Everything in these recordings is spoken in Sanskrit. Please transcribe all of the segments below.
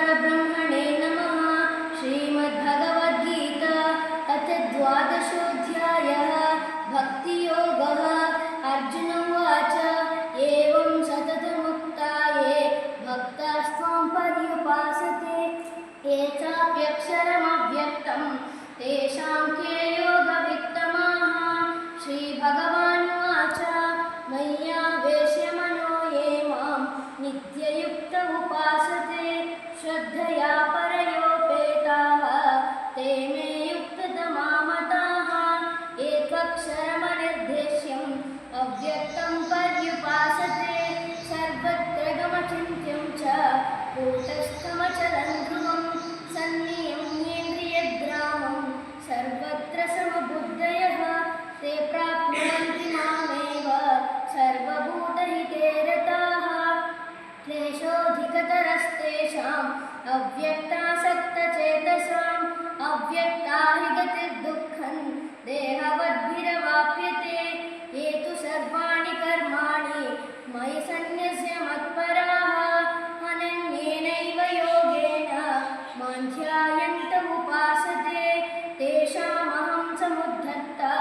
श्रीपरब्रह्मणे नमः। श्रीमद्भगवद्गीता अथ द्वादशोऽध्यायः। भक्तियोगः। अर्जुन उवाच एवं सततमुक्ता ये भक्तास्त्वां पर्युपासते। ये चाप्यक्षरमव्यक्तं तेषां के योगवित्तमाः। श्रीभगवानुवाच अव्यक्तासक्तचेतसाम् अव्यक्ता हि गतिर्दुःखं देहवद्भिरवाप्यते। ये तु सर्वाणि कर्माणि मयि सन्न्यस्य मत्पराः। अनन्येनैव योगेन मां ध्यायन्त उपासते तेषामहं समुद्धर्ता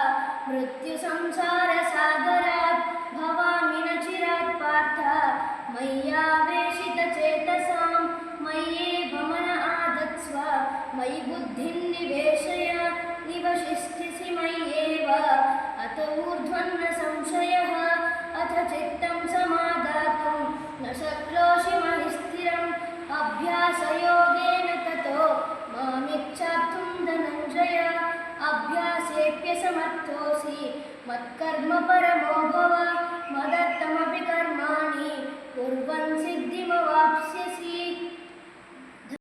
मृत्युसंसारसागरात् मयि बुद्धिं निवेशय निवशिष्यसि मय्येव। अत ऊर्ध्वन्न संशयः अथ चित्तं समादातुं न शक्नोषि महि स्थिरम् अभ्यासयोगेन ततो मामिच्छाप्तुं धनञ्जय अभ्यासेऽप्यसमर्थोऽसि मत्कर्म परमो भव मदर्थमपि कर्माणि कुर्वन् सिद्धिमवाप्स्यसि